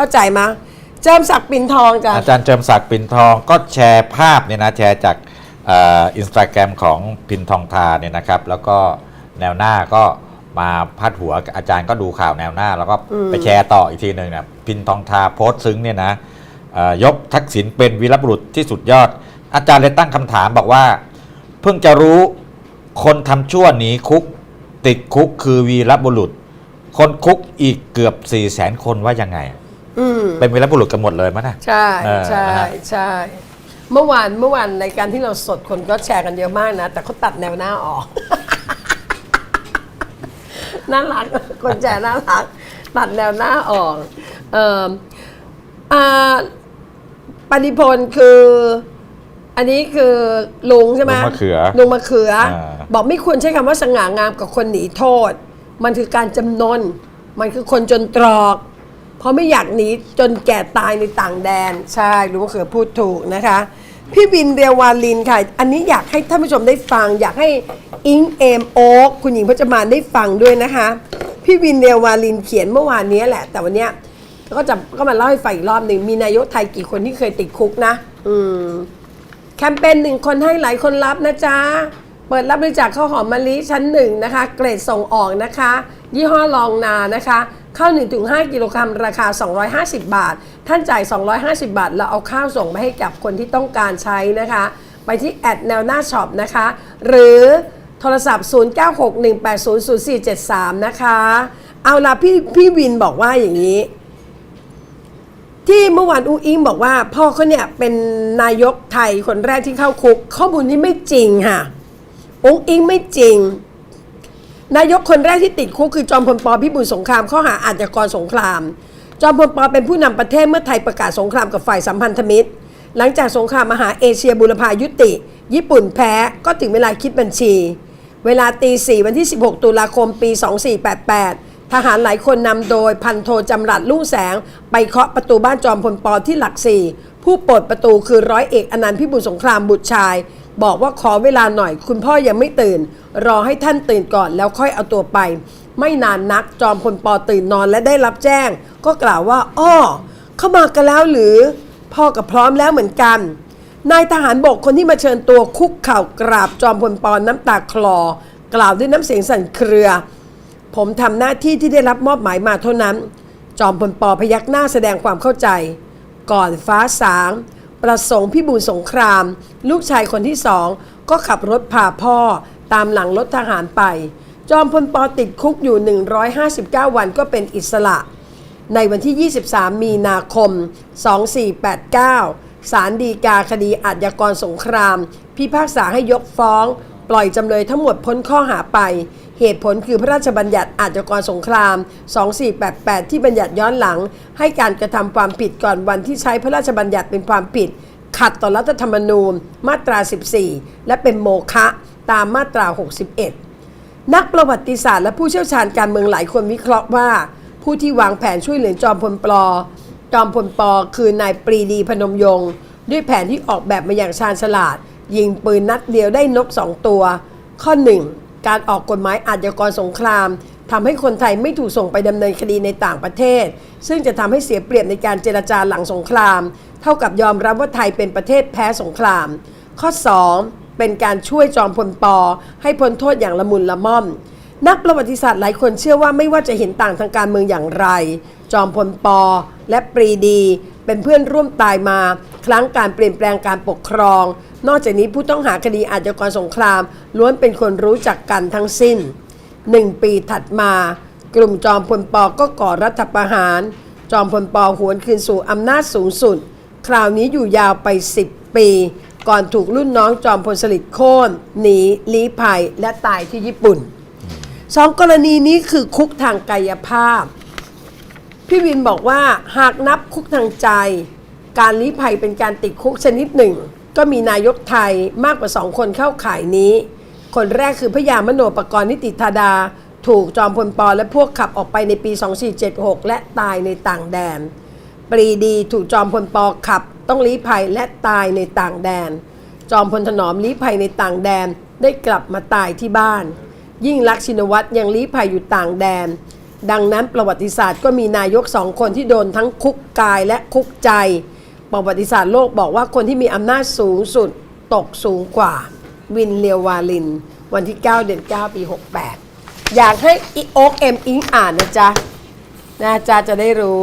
เข้าใจมะเจิมศักดิ์ปิ่นทองจ้ะอาจารย์เจิมศักดิ์ปินทองก็แชร์ภาพเนี่ยนะแชร์จากอินสตาแกรมของพินทองทาเนี่ยนะครับ แล้วก็แนวหน้าก็มาพาดหัวอาจารย์ก็ดูข่าวแนวหน้า แล้วก็ไปแชร์ต่ออีกทีหนึ่งนะพินทองทาโพสต์ซึ้งเนี่ยนะเอ่อยกทักษิณเป็นวีรบุรุษที่สุดยอด อาจารย์เลยตั้งคำถามบอกว่า เพิ่งจะรู้คนทำชั่วหนีคุก ติดคุกคือวีรบุรุษ คนคุกอีกเกือบ4ี่แสนคนว่ายังไง อืมเป็นวีรบุรุษกันหมดเลยมั้ยนะ ใช่เออใช่นะฮะ ใช่เมื่อวานเมื่อวานในการที่เราสดคนก็แชร์กันเยอะมากนะ แต่เขาตัดแนวหน้าออก น่ารักคนแชร์น่ารัก ตัดแนวหน้าออกเอ่ออ่าปฏิพลคือ อันนี้คือลุงใช่ไหมลุงมะเขือลุงมะเขือ อ่า บอกไม่ควรใช้คำว่าสง่างามกับคนหนีโทษ มันคือการจำนน มันคือคนจนตรอก เพราะไม่อยากหนีจนแก่ตายในต่างแดน ใช่ลุงมะเขือพูดถูกนะคะ พี่วินเรียววาลินค่ะ อันนี้อยากให้ท่านผู้ชมได้ฟัง อยากให้อิงเอมโอ๊กคุณหญิงพจมานได้ฟังด้วยนะคะ พี่วินเรียววาลินเขียนเมื่อวานนี้แหละ แต่วันเนี้ยก็จะก็มาเล่าให้ฟังอีกรอบหนึ่งมีนายกไทยกี่คนที่เคยติดคุกนะ อืมแคมเปญหนึ่งคนให้หลายคนรับนะจ๊ะ เปิดรับบริจาคข้าวหอมมะลิชั้นหนึ่งนะคะ เกรดส่งออกนะคะ ยี่ห้อลองนานะคะ ข้าว 1-5 กิโลกรัมราคา 250 บาท ท่านจ่าย 250 บาทแล้วเอาข้าวส่งไปให้กับคนที่ต้องการใช้นะคะ ไปที่แอดแนวหน้าช็อปนะคะ หรือโทรศัพท์ 0961800473 นะคะ เอาละพี่พี่วินบอกว่าอย่างนี้ ที่เมื่อวานอุ้งอิงบอกว่า พ่อเขาเนี่ยเป็นนายกไทยคนแรกที่เข้าคุก ข้อมูลนี้ไม่จริงค่ะอุ้งอิงไม่จริง นายกคนแรกที่ติดคุกคือจอมพลปพิบูลสงครามข้อหาอาชญากรสงคราม จอมพลปเป็นผู้นำประเทศเมื่อไทยประกาศสงครามกับฝ่ายสัมพันธมิตร หลังจากสงครามมหาเอเชียบุรพายุติ ญี่ปุ่นแพ้ก็ถึงเวลาคิดบัญชี เวลาตีสี่วันที่ 16 ตุลาคมปี 2488 ทหารหลายคนนำโดยพันโทจำรัดลุ่งแสง ไปเคาะประตูบ้านจอมพลปที่หลักสี่ผู้เปิดประตูคือร้อยเอกอนันต์พิบูลสงครามบุตรชาย บอกว่าขอเวลาหน่อย คุณพ่อยังไม่ตื่น รอให้ท่านตื่นก่อนแล้วค่อยเอาตัวไป ไม่นานนักจอมพลปอตื่นนอนและได้รับแจ้ง ก็กล่าวว่าอ้อเข้ามากันแล้วหรือ พ่อก็พร้อมแล้วเหมือนกันนายทหารบกคนที่มาเชิญตัวคุกเข่ากราบจอมพลปอนน้ำตาคลอ กล่าวด้วยน้ำเสียงสั่นเครือ ผมทำหน้าที่ที่ได้รับมอบหมายมาเท่านั้น จอมพลปอพยักหน้าแสดงความเข้าใจ ก่อนฟ้าสาง ประสงค์พิบูลสงคราม ลูกชายคนที่สองก็ขับรถพาพ่อตามหลังรถทหารไป จอมพลปอติดคุกอยู่ 159 วันก็เป็นอิสระ ในวันที่ 23 มีนาคม 2489ศาลฎีกาคดีอาญากรสงคราม พิพากษาให้ยกฟ้อง ปล่อยจำเลยทั้งหมดพ้นข้อหาไป เหตุผลคือพระราชบัญญัติอาชญากรสงคราม 2488 ที่บัญญัติย้อนหลัง ให้การกระทำความผิดก่อนวันที่ใช้พระราชบัญญัติเป็นความผิด ขัดต่อรัฐธรรมนูญ มาตรา 14 และเป็นโมฆะตามมาตรา 61 นักประวัติศาสตร์และผู้เชี่ยวชาญการเมืองหลายคนวิเคราะห์ว่า ผู้ที่วางแผนช่วยเหลือจอมพลปลอ จอมพลปอคือนายปรีดีพนมยงค์ด้วยแผนที่ออกแบบมาอย่างชาญฉลาด ยิงปืนนัดเดียวได้นกสองตัว ข้อ 1. การออกกฎหมายอาชญากรสงครามทำให้คนไทยไม่ถูกส่งไปดำเนินคดีในต่างประเทศ ซึ่งจะทำให้เสียเปรียบในการเจรจาหลังสงคราม เท่ากับยอมรับว่าไทยเป็นประเทศแพ้สงคราม ข้อ 2. เป็นการช่วยจอมพลปอ ให้พ้นโทษอย่างละมุนละม่อม นักประวัติศาสตร์หลายคนเชื่อว่าไม่ว่าจะเห็นต่างทางการเมืองอย่างไร จอมพลปอและปรีดี เป็นเพื่อนร่วมตายมา ครั้งการเปลี่ยนแปลงการปกครอง นอกจากนี้ผู้ต้องหาคดีอาชญากรสงคราม ล้วนเป็นคนรู้จักกันทั้งสิ้นหนึ่งปีถัดมา กลุ่มจอมพลปอก็ก่อรัฐประหาร จอมพลปอหวนคืนสู่อำนาจสูงสุด คราวนี้อยู่ยาวไป 10 ปี ก่อนถูกรุ่นน้องจอมพลสฤษดิ์โค่นหนีลี้ภัยและตายที่ญี่ปุ่นสองกรณีนี้คือคุกทางกายภาพ พี่วินบอกว่าหากนับคุกทางใจ การลี้ภัยเป็นการติดคุกชนิดหนึ่ง ก็มีนายกไทยมากกว่าสองคนเข้าข่ายนี้ คนแรกคือพยามโนปกรณ์นิติธาดา ถูกจอมพลปอและพวกขับออกไปในปี 2476 และตายในต่างแดน ปรีดีถูกจอมพลปอขับ ต้องลี้ภัยและตายในต่างแดน จอมพลถนอมลี้ภัยในต่างแดนได้กลับมาตายที่บ้าน ยิ่งลักษณ์ชินวัตรยังลี้ภัยอยู่ต่างแดน ดังนั้นประวัติศาสตร์ก็มีนายกสองคนที่โดนทั้งคุกกายและคุกใจ ประวัติศาสตร์โลกบอกว่าคนที่มีอำนาจสูงสุดตกสูงกว่า วินเลววาลิน วันที่ 9 เดือน 9 ปี 68 อยากให้อีโอ๊กเอ็มอิงอ่านนะจ๊ะนะจ๊ะจะได้รู้